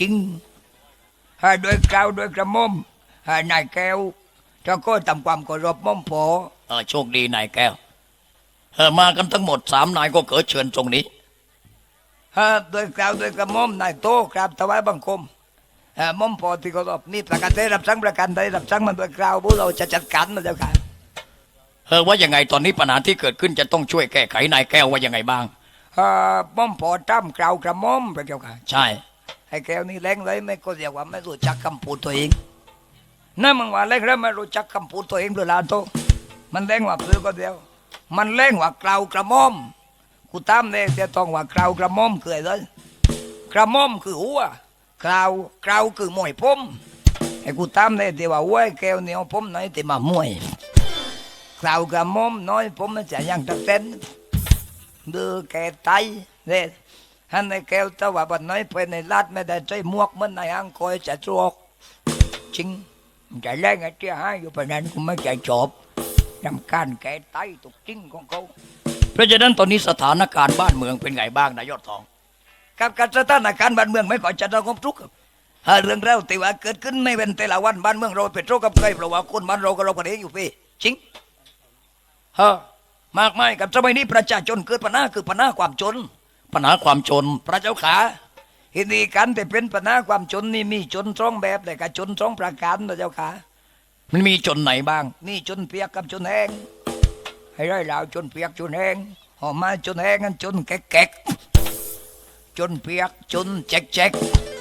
จริงให้ด้วยกล่าวด้วยกระหม่อมให้นายแก้วเจะก็ทำความเคารพหม่อมพอเออโชคดีนายแก้วเออมากันทั้งหมดสามนายก็เกิดเชิญตรงนี้ให้ด้วยกล่าวด้วยกระหม่อมนายโตกราบถวายบังคมเอ่อหม่อมพอที่เคารพนี่ประกันได้รับสั่งประกันได้รับสั่งมันด้วยกล่าวพวกเราจะจัดการนะเจ้าค่ะ เออว่ายังไงตอนนี้ปัญหาที่เกิดขึ้นจะต้องช่วยแก้ไขนายแก้วว่ายังไงบ้าง เอ่อหม่อมพอจ้ำกล่าวกระหม่อมไปเจ้าค่ะ ใช่ ไอ้แก้วนี่แรงเลยไม่ก็เรียกว่าไม่รู้จักคำพูดตัวเองนั่นมึงว่าแรงแล้วไม่รู้จักคำพูดตัวเองหรือลาโตมันแรงว่าเพื่อก็เดียว มันแรงว่ากล่าวกระม่อมกูตามเลยจะต้องว่ากล่าวกระม่อมคืออะไรกระม่อมคือหัวกล่าวกล่าวคือมวยผมไอ้กูตามเลยที่ว่าหัวไอ้แก้วเนี่ยเอาผมไหนที่มามวยกล่าวกระม่อมน้อยผมมันจะยังตะเต้นดือแก่ไตเนี่ย ฮันในแก้วตะว่าบันน้อยไปในลาดไม่ได้ใจมวกเหมันในอ่างคอยจะจวกจริงใจแรงไอ้เจ้าให้อยู่ปานนั้นกูไม่ใจจบนำการแก่ไตตุกจริงของเขา เพราะฉะนั้นตอนนี้สถานการณ์บ้านเมืองเป็นไงบ้างนายยอดทองกับการสถานการณ์บ้านเมืองไม่ก่อจะระงมทุกข์หาเรื่องเราต่ว่าเกิดขึ้นไม่เป็นแต่ละวันบ้านเมืองเราเป็นโรคกับใครเพราะว่าคนบ้านเราก็เรากันเองอยู่พี่จริงฮะมากมายกับสมัยนี้ประชาชนเกิดปัญหาคือปัญหาความจน ปัญหาความจน พระเจ้าขาทีนี้กันแต่เป็นปัญหาความจนนี่มีจนสองแบบแต่ก็จนสองประการพระเจ้าขามันมีจนไหนบ้าง นี่จนเปียกกับจนแห้งให้ได้ลาวจนเปียกจนแห้งหอมมาจนแห้งกันจนแก๊กๆจนเปียกจนแจ๊ก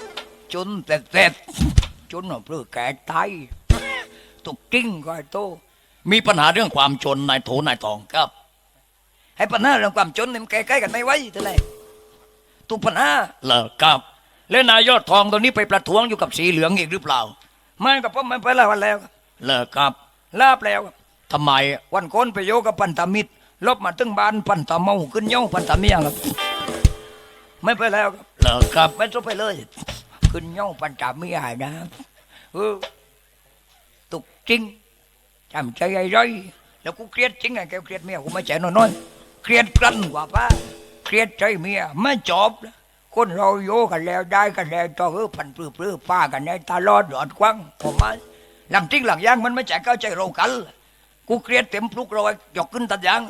ๆจนเต็ดๆจนเพื่อแก่ตายตุกกิ้งก็ไอ้โต มีปัญหาเรื่องความจนนายโถนายทองครับ ให้ปัญหาเรื่องความจนนี่มันแก้ไขกันไม่ไหวเท่าไหร่ ตุกปัญหาเลิกครับ แล้วนายยอดทองตอนนี้ไปประท้วงอยู่กับสีเหลืองอีกหรือเปล่า ไม่กับผมมันไปแล้ววันแล้วเลิกครับลาบแล้วทำไมวันโคนไปโยกับปันตามิตร ลบมาถึงบ้านปันตาเมาขึ้นเย่าปันตาเมียครับไม่ไปแล้วครับเลิกครับไม่ต้องไปเลย ขึ้นเย่าปันตาเมียนะเออตุกจริงจำใจไอ้ไรแล้วกูเครียดจริงไงแกเครียดเมียกูไม่ใจน้อยๆเครียดกลั้นกว่าป้า เครียดใจเมียไม่จบคนเราโยกันแล้วได้กันแล้วต่อเออพันปลื้อปลื้อป้ากันได้ตลอดหลอดควังผมมาหลังจริงหลังย่างมันไม่ใจเข้าใจเรากันกูเครียดเต็มปลุกเรายกขึ้นตัดยาง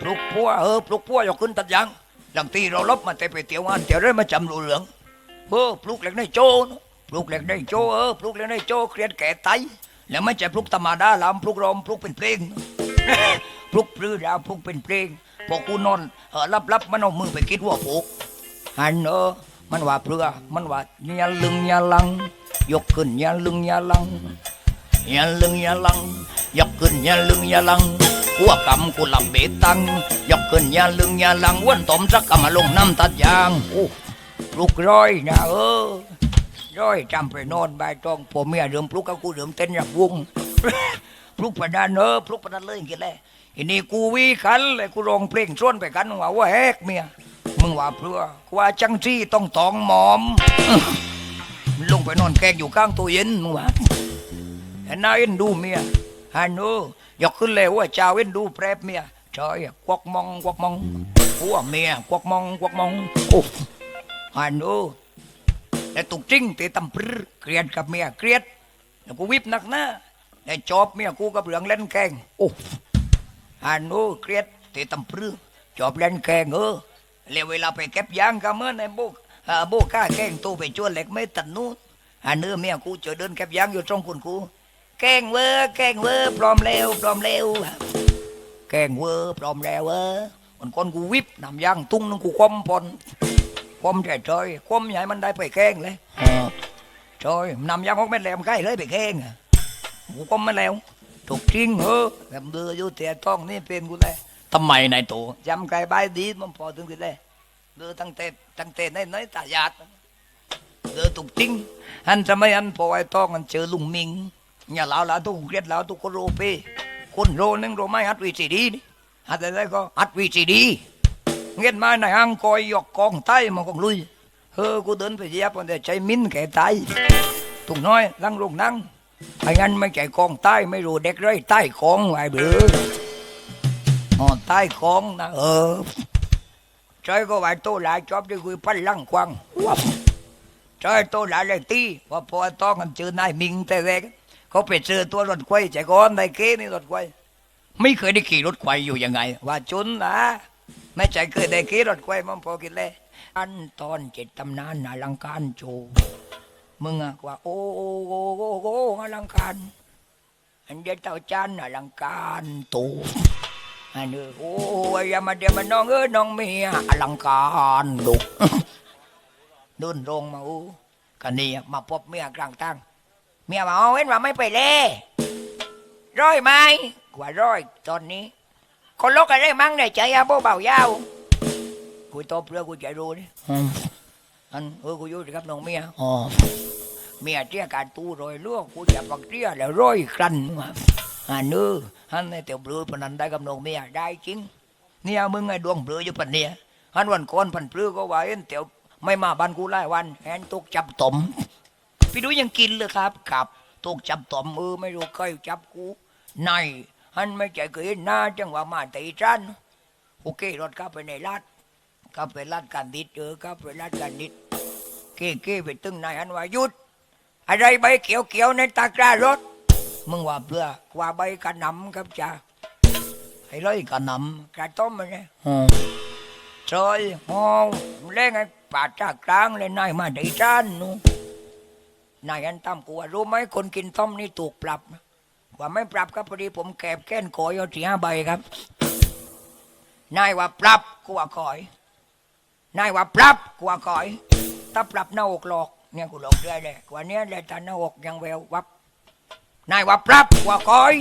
ปลุกพัวเออปลุกพัวยกขึ้นตัดยางหลังตีเราลบมาแต่ไปเตียวงานเตียวเรื่อยมาจำรูเหลืองเออปลุกเหล็กในโจนะปลุกเหล็กในโจเออปลุกเหล็กในโจเครียดแก่ไตแล้วไม่ใช่ปลุกธรรมดาลามปลุกรอมปลุกเป็นเพลง ปลุกปลื้อดาวปลุกเป็นเพลงพอกูนอนเออรับรับมันเอามือไปคิดว่าปลุกหันเออมันว่าเปลือมันว่าอย่าลึงอย่าลัง ยกขึ้นอย่าลึงอย่าลังอย่าลึงอย่าลัง ยกขึ้นอย่าลึงอย่าลังหัวกำกูหลับเบตัง ยกขึ้นอย่าลึงอย่าลังวันตอมสักกำมาลงน้ำตัดยางโอ้ปลุกร้อยนะเออร้อยจำไปนอนใบตองผมเมียเดิมปลุกกับกูเดิมเต้นรับวงปลุกประดานเออปลุกประดานเลยอย่างเงี้ยแหละ ทีนี้กูวีขันเลยกูร้องเพลงชวนไปกันว่าว่าแฮกเมียมึงว่าเพื่อกูว่าจังซี่ต้องตองหมอมลงไปนอนแกงอยู่ข้างตู้เย็นมึงว่าเห็นหน้าเอ็นดูเมียฮันโนยกขึ้นเลยว่าเจ้าเอ็นดูแปรบเมียจอยควักมองควักมองหัวเมียควักมองควักมองโอ้ฮันโนแล้วตุกจริงเตีตำปรือเครียดกับเมียเครียดแล้วกูวิบหนักหน้าแล้วจอบเมียกูกับเหลืองเล่นแกงโอ้ ฮันโนเครียดตีตำปรือจอบเล่นแกงเออแล้วเวลาไปเก็บยางก็เมื่อนในบุกอาโบก้าแกงตู้ไปจวนเหล็กไม่ตัดนู้นอันเนื้อเมียกูจอเดินแคบยางอยู่ตรงคุณกูแกงเวอร์แกงเวอร์ปลอมเร็วปลอมเร็วแกงเวอร์ปลอมแล้วเวอร์คนคนกูวิบนำยางตุ้งนึงกูคว่ำพอนคว่ำใจจอยคว่ำใหญ่มันได้ไปแกงเลยเออจอยนำยางออกไม่แหลมใกล้เลยไปแกงกูคว่ำไม่แล้ว ถูกจริงเหออแต่เดืออยู่แต่ต้องนี่เป็นกูเลยทำไมนายโตจำไก่ใบดีมันพอถึงที่เลยเดือตั้งแต่ตั้งแต่ในในตายาดเดือตุกจริงอันทำไมอันพอไอ้ต้องอันเจอลุงมิงอย่าลาวลาตุกเกลียดลาวตุกคนโรเปคนโรนึงโรไม่ฮัดวีซีดีฮัดอะไรก็ฮัดวีซีดีเงียนมาในห้างคอยยกกองใต้มันก็ลุยเฮ้อกูเดินไปเยียบมันแต่ใจมิ้นแก่ตายตุกน้อยลังลงนั่ง ไอ้งั้นไม่ใจกองใต้ไม่รู้เด็กไรใต้ของไว้เบืออ๋อใต้ของนะเออใจก็ว่าโตหลายจอบด้วยคุยพันลังควางวับใช่ตัวหลานเลยตีว่าพอต้องกันเจอนายมิงแต่แรกเขาไปเจอตัวรถไฟใจก้อนได้เก้นี่รถไฟไม่เคยได้ขี่รถไฟอยู่ยังไง ว่าจุนนะไม่ใจเคยได้ขี่รถไฟมันพอกินเลยอันตอนเจ็ดตำนานอลังการโจ มึงอะว่า โอ้โอ้โอ้โอ้โอ้อลังการ อันเดียวเต่าจันอลังการโตอันนี้โอ้ยอย่ามาเดี๋ยวมาน้องเอ้ยน้องเมียอลังการดุเดินลงมาอู้กันนี่มาพบเมียกลางตั้งเมียมาเอาเว้นว่าไม่ไปเล่ร้อยไหมกว่าร้อยตอนนี้ คนลกอะไรมั่งเนี่ยใจอาโบเบายาวกูตบเรือกูใจรู้นี่ อันเออกูอยู่สิครับน้องเมียอ๋อเมียเตี้ยการตู้รอยลวกกูจะปักเตี้ยแล้วร้อยครันมาอันนี้อันนี้เตียวเบลือปนันได้กับน้องเมียได้จริงเนี่ยมึงไงดวงเบลืออยู่ปันเนี่ยอันวันก่อนพันเปลือก็ว่าเอ็นเตียวไม่มาบ้านกูหลายวันแอนตุกจับตมพี่ดูยังกินเลยครับครับตุกจับตมเออไม่รู้เคยจับกูในอันไม่ใจเคยเห็นหน้าจังว่ามาตีจันโอเครถเข้าไปในลาด เข้าไปลาดการดิดเออเข้าไปลาดการดิดเก้เก้ไปตึงนายอันว่าหยุด อะไรใบเขียวเขียวๆในตะกร้ารถ มึงว่าเบื่อว่าใบกระหน่ำครับจ้าไอ้เลยกระหน่ำกระต้มมันเนี่ยซอยหองเล่งไอ้ป่าจากกลางเลยนายมาได้จ้านนูนายอันตั้มกูว่ารู้ไหมคนกินต้มนี่ถูกปรับว่าไม่ปรับก็พอดีผมแกบแก้นโกอยเอาสี่ห้าใบครับ นายว่าปรับกูว่าคอย นายว่าปรับกูว่าคอยถ้าปรับหน้าอกหลอกเนี่ยกูหลอกได้เลยกว่าเนี้ยเลยแต่หน้าอกยังแวววับนายว่าปรับว่าคอย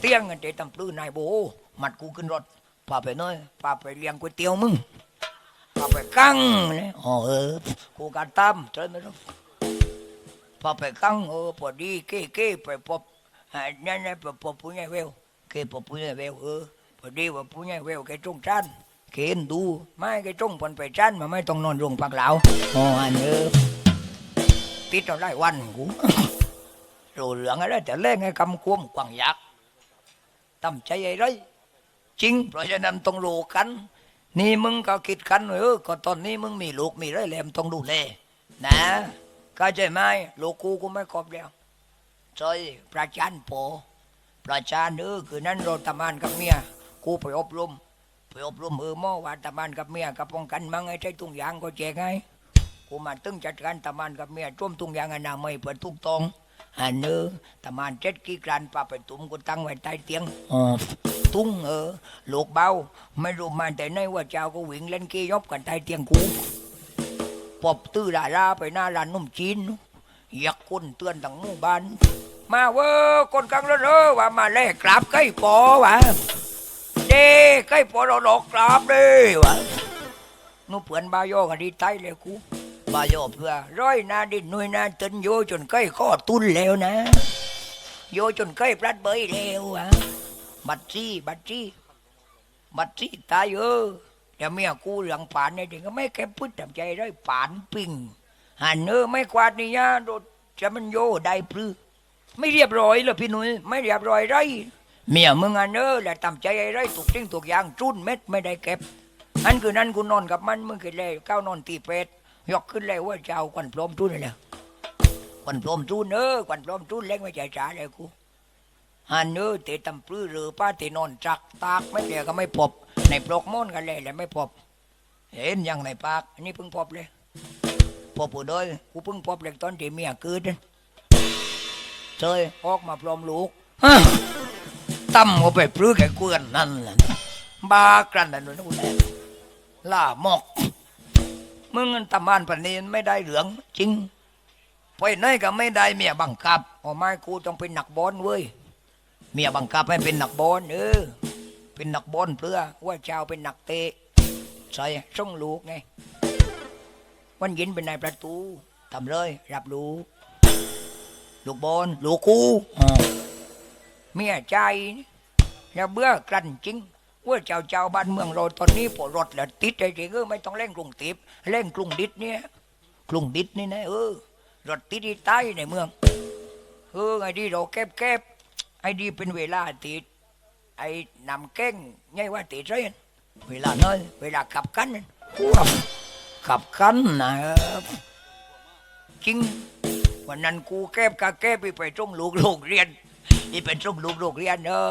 เตี้ยงกันเตะตำปลื้นายโบมัดกูขึ้นรถพาไปน้อยพาไปเลี้ยงก๋วยเตี๋ยวมึงพาไปกั้งเลยอ๋อเออกูการตามเจอไหมรู้พาไปกั้งเออพอดีเก้เก้ไปพบเนี่ยเนี่ยไปพบผู้ใหญ่เวลเก้พบผู้ใหญ่เวลเออพอดีว่าผู้ใหญ่เวลแกจงจัน เกณฑ์ดูไม่แกจงผลไปจันมาไม่ต้องนอนโรงพักเหลาอ๋ออันเออติดเอาได้วันกูรู้เรื่องอะไรแต่เล่นไงคำควมกวางยักษ์ตั้มใจไอ้ไรจริง เพราะฉะนั้นต้องรู้กัน นี่มึงก็คิดกันเออก็ตอนนี้มึงมีลูกมีไรแหลมต้องดูแลนะเข้าใจไหมลูกกูกูไม่ครบแล้วใช่ประจานโปประจานเออคือนั้นเราทำงานกับเมียกูไปอบรม ไปอบรมเออหม้อว่าทำงานกับเมียกับป้องกันมั้งไอ้ใช้ตุงยางก็แจกไงกูมาตึงจัดการทำงานกับเมียร่วมตุงยางอนามัยเปิดทุกตองอันเนอตะมานเจ็ดกี่กรันปาไปตุ้มก็ตั้งไว้ใต้เตียงออตุ้งเออลูกเบา ไม่รู้มาแต่ไหนว่าเจ้าก็วิ่งเล่นกี้ยบกันใต้เตียงกูปอบตื้อดาราไปหน้าร้านนุ่มจีนอยากคนเตือนทั้งหมู่บ้าน มาเว้อคนกลางรถเออว่ามาแลกกราบใกล้ปอวะ เด้ใกล้ปอเราหลอกกราบเด้วะนู่เผื่อนบายโยกันดีใต้เลยกูบายโยเพื่อร้อยนาดินหน่วยนาตึนโยจนใกล้ข้อตุนแล้วนะ โยจนใกล้พลัดเบยแล้วอะบัดซี่บัดซี่บัดซี่ตายเออเดี๋ยวเมียกูหลืองป่านเนี่ยเด็กก็ไม่แค่พูดทำใจได้ป่านปิ่งหันเออไม่กวาดนี่ยะโดดจะมันโยได้ปลื้อไม่เรียบร้อยเลยพี่หนุ่ยไม่เรียบร้อยไร เมียมึงอันเออแหละทำใจไอ้ไรถูกทิ้งถูกอยางจุนเม็ดไม่ได้เก็บ อันคือนั่นกูนอนกับมันมึงคือเลยก้าวนอนตีเป็ดยกขึ้นเลยว่าเจ้าควันพรมทุนเลยควันพรมทุนเออควันพรมทุนเล็กไม่ใจจ๋าเลยกูฮันเออเตะตำปลื้อหรือป้าเตะนอนจักตากไม่เดียก็ไม่พบในปลอกม้อนกันเลยแหละไม่พบ เห็นยังในปากอันนี้เพิ่งพบเลยพบผู้โดยกูเพิ่งพบเลยตอนที่เมียเกิดเจยออกมาพร้อมลูกฮ ตั้มก็ไปปลื้อแกเกวนนั่นแหละบ้ากรันนั่นนู่นแหละล่าหมอกมึงมันทำบ้านปันนี้ไม่ได้เหลืองจริงไปไหนก็ไม่ได้เมียบังคับโอ้ไม่กูต้องเป็นหนักบอลเว้ยเมียบังคับให้เป็นหนักบอลเออเป็นหนักบอลเพื่อว่าเจ้าเป็นหนักเตะใส่ส่งลูกไงวันเย็นเป็นนายประตูทำเลยรับลูกลูกบอลลูกกูอ่ เมียใจนี่แล้วเบื่อกลั่นจริงว่าเจ้าเจ้าบ้านเมืองเราตอนนี้ปวดรถแล้วติดใจจริงเออไม่ต้องเร่งกรุงติบเร่งกรุงดิดเนี่ยกรุงดิดนี่นะเออรถติดที่ใต้ในเมืองเออไอ้ดีเราแคบแคบไอ้ดีเป็นเวลาติดไอ้นำเก้งไงว่าติดเรนเวลาน้อยเวลาขับกันขับกันนะจริงวันนั้นกูแก้บกะแก้บไปไปตรงลูกโรงเรียน นี่เป็นตรงลูกโรงเรียนเออ